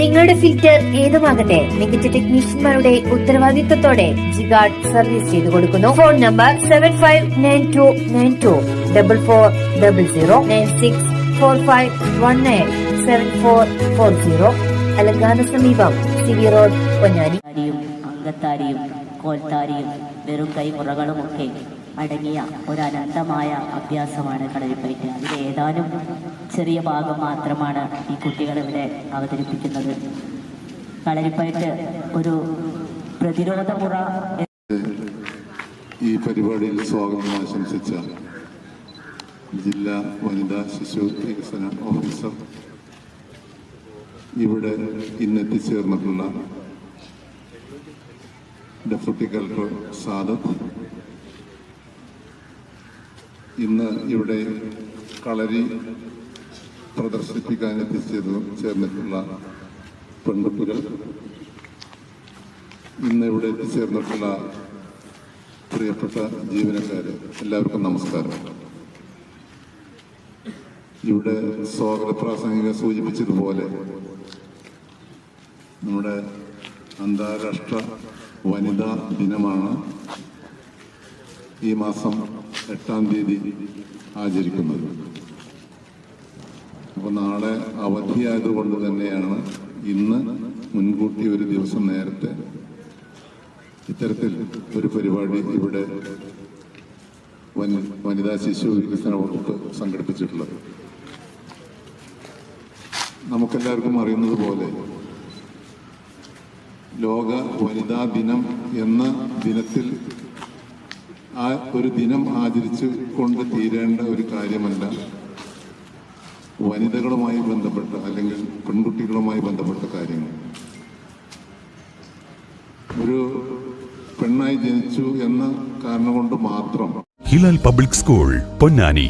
നിങ്ങളുടെ ഫിൽറ്റർ ഏതുമാകട്ടെ മികച്ച ടെക്നീഷ്യന്മാരുടെ ഉത്തരവാദിത്തത്തോടെ ജിഗാർഡ് സർവീസ് ചെയ്തു കൊടുക്കുന്നു. Phone number seven five nine two nine two double four double zero nine six four five one nine seven four four zero അലങ്കാന സമീപം C V road Ponnani. കോൽത്താരിയും വെറും കൈമുറകളുമൊക്കെ അടങ്ങിയ ഒരു അഭ്യാസമാണ് കളരിപ്പയറ്റ് അതിൽ ഏതാനും ചെറിയ ഭാഗം മാത്രമാണ് ഈ കുട്ടികൾ ഇവിടെ അവതരിപ്പിക്കുന്നത്. കളരിപ്പയറ്റ് ഒരു പ്രതിരോധ മുറ ഈ പരിപാടിയിൽ സ്വാഗതം ആശംസിച്ച ജില്ലാ വനിതാ ശിശു വികസന ഓഫീസർ ഇവിടെ ഇന്നെത്തിച്ചേർന്നിട്ടുള്ള ഡെപ്യൂട്ടി കളക്ടർ സാദത്ത്. ഇന്ന് ഇവിടെ കളരി പ്രദർശിപ്പിക്കാൻ എത്തിച്ചേർന്ന് ചേർന്നിട്ടുള്ള പെൺകുട്ടികൾ. ഇന്ന് ഇവിടെ എത്തിച്ചേർന്നിട്ടുള്ള പ്രിയപ്പെട്ട ജീവനക്കാർ എല്ലാവർക്കും നമസ്കാരം. ഇവിടെ സ്വാഗത പ്രാസംഗിക സൂചിപ്പിച്ചതുപോലെ നമ്മുടെ അന്താരാഷ്ട്ര വനിതാ ദിനമാണ് ഈ മാസം എട്ടാം തീയതി ആചരിക്കുന്നത്. അപ്പോൾ നാളെ അവധിയായതുകൊണ്ട് തന്നെയാണ് ഇന്ന് മുൻകൂട്ടി ഒരു ദിവസം നേരത്തെ ഇത്തരത്തിൽ ഒരു പരിപാടി ഇവിടെ വനി- വനിതാ ശിശു വികസന വകുപ്പ് സംഘടിപ്പിച്ചിട്ടുള്ളത്. നമുക്കെല്ലാവർക്കും അറിയുന്നത് പോലെ ലോക വനിതാ ദിനം എന്ന ദിനത്തിൽ ആ ഒരു ദിനം ആചരിച്ചു കൊണ്ട് തീരേണ്ട ഒരു കാര്യമല്ല. വനിതകളുമായി ബന്ധപ്പെട്ട അല്ലെങ്കിൽ പെൺകുട്ടികളുമായി ബന്ധപ്പെട്ട കാര്യങ്ങൾ. ഒരു പെണ്ണായി ജനിച്ചു എന്ന കാരണം കൊണ്ട് മാത്രം. Hilal public school Ponnani.